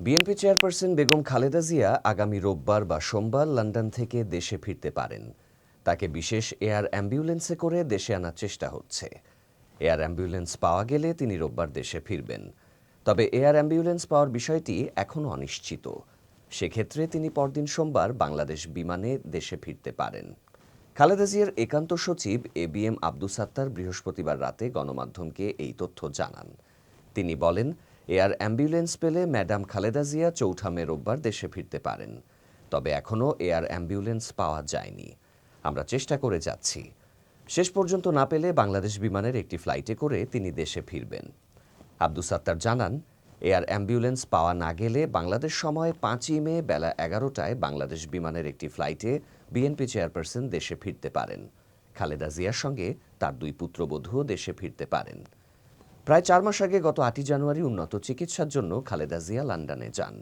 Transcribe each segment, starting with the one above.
BNP chairperson Begum Khaleda Zia আগামী রোববার বা সোমবার লন্ডন থেকে দেশে ফিরতে পারেন। তাকে বিশেষ এয়ার অ্যাম্বুলেন্সে করে দেশে আনার চেষ্টা হচ্ছে। এয়ার অ্যাম্বুলেন্স পাওয়া গেলে তিনি রোববার দেশে ফিরবেন। তবে এয়ার অ্যাম্বুলেন্স পাওয়ার বিষয়টি এখনও অনিশ্চিত। সেক্ষেত্রে তিনি পরদিন সোমবার বাংলাদেশ বিমানে দেশে ফিরতে পারেন। খালেদা জিয়ার একান্ত সচিব A B M Abdus Sattar বৃহস্পতিবার রাতে গণমাধ্যমকে এই তথ্য জানান। তিনি বলেন এয়ার অ্যাম্বুলেন্স পেলে ম্যাডাম খালেদা জিয়া চৌঠা মে রোববার দেশে ফিরতে পারেন। তবে এখনও এয়ার অ্যাম্বুলেন্স পাওয়া যায়নি। আমরা চেষ্টা করে যাচ্ছি। শেষ পর্যন্ত না পেলে বাংলাদেশ বিমানের একটি ফ্লাইটে করে তিনি দেশে ফিরবেন। আব্দুস সাত্তার জানান, এয়ার অ্যাম্বুলেন্স পাওয়া না গেলে বাংলাদেশ সময় পাঁচই মে বেলা এগারোটায় বাংলাদেশ বিমানের একটি ফ্লাইটে বিএনপি চেয়ারপারসন দেশে ফিরতে পারেন। খালেদা জিয়ার সঙ্গে তার দুই পুত্রবধূও দেশে ফিরতে পারেন। প্রায় চার মাস আগে গত আটই জানুয়ারি উন্নত চিকিৎসার জন্য খালেদা জিয়া লন্ডনে যান।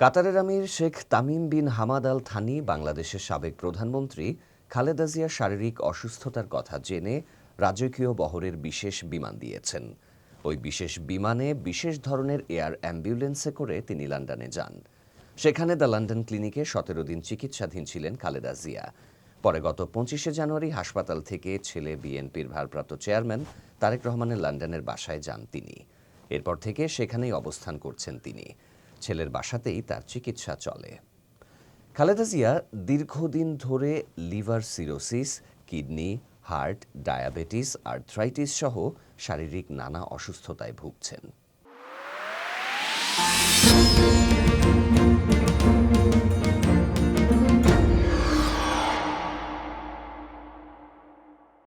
কাতারের আমির Sheikh Tamim bin Hamad Al Thani বাংলাদেশের সাবেক প্রধানমন্ত্রী খালেদা জিয়ার শারীরিক অসুস্থতার কথা জেনে রাজকীয় বহরের বিশেষ বিমান দিয়েছেন। ওই বিশেষ বিমানে বিশেষ ধরনের এয়ার অ্যাম্বুলেন্সে করে তিনি লন্ডনে যান। সেখানে দ্য লন্ডন ক্লিনিকে সতেরো দিন চিকিৎসাধীন ছিলেন খালেদা জিয়া। পরে গত পঁচিশে জানুয়ারি হাসপাতাল থেকে ছেলে বিএনপির ভারপ্রাপ্ত চেয়ারম্যান তারেক রহমানের লন্ডনের বাসায় যান তিনি। এরপর থেকে সেখানেই অবস্থান করছেন তিনি। ছেলের বাসাতেই তার চিকিৎসা চলে। খালেদা জিয়া দীর্ঘদিন ধরে liver cirrhosis, kidney, heart, diabetes, arthritis সহ শারীরিক নানা অসুস্থতায় ভুগছেন।